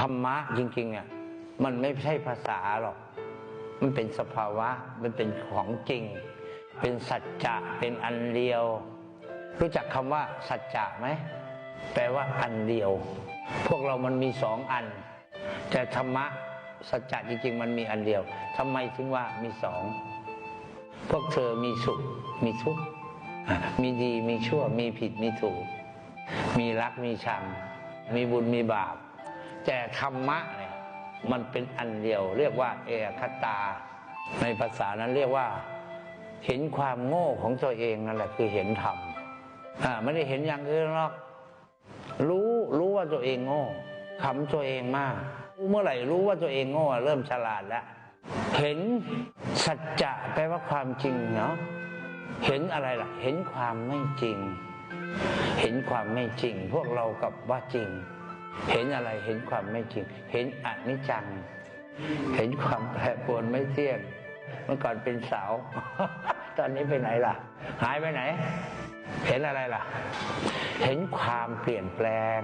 ธรรมะจริงๆอะมันไม่ใช่ภาษาหรอก มันเป็นสภาวะ มันเป็นของจริง เป็นสัจจะ เป็นอันเดียว รู้จักคำว่า สัจจะไหม แปลว่าอันเดียว พวกเรามันมีสองอัน แต่ธรรมะสัจจะจริง ๆ มันมีอันเดียวทำไมถึงว่ามีสอง พวกเธอมีสุข มีทุกข์ มีดี มีชั่ว มีผิด มีถูก มีรัก มีชัง มีบุญ มีบาป แต่ธรรมะเนี่ยมันเป็นอันเดียว เรียกว่าเอคตา ในภาษานั้นเรียกว่า เห็นความโง่ของตัวเองนั่นแหละคือเห็นธรรมอ่าไม่ได้เห็นอย่างอื่นหรอกรู้รู้ว่าตัวเองโง่ขำตัวเองมากเมื่อไหร่รู้ว่าตัวเองโง่เริ่มฉลาดแล้วเห็นสัจจะแปลว่าความจริงเนาะเห็นอะไรล่ะ เห็นความไม่จริง เห็นความไม่จริง พวกเรากับว่าจริง เห็นอะไรเห็นความไม่จริง เห็นอนิจจัง เห็นความแปรปรวนไม่เที่ยง เมื่อก่อนเป็นสาว ตอนนี้ไปไหนล่ะ หายไปไหน เห็นอะไรล่ะ เห็นความเปลี่ยนแปลง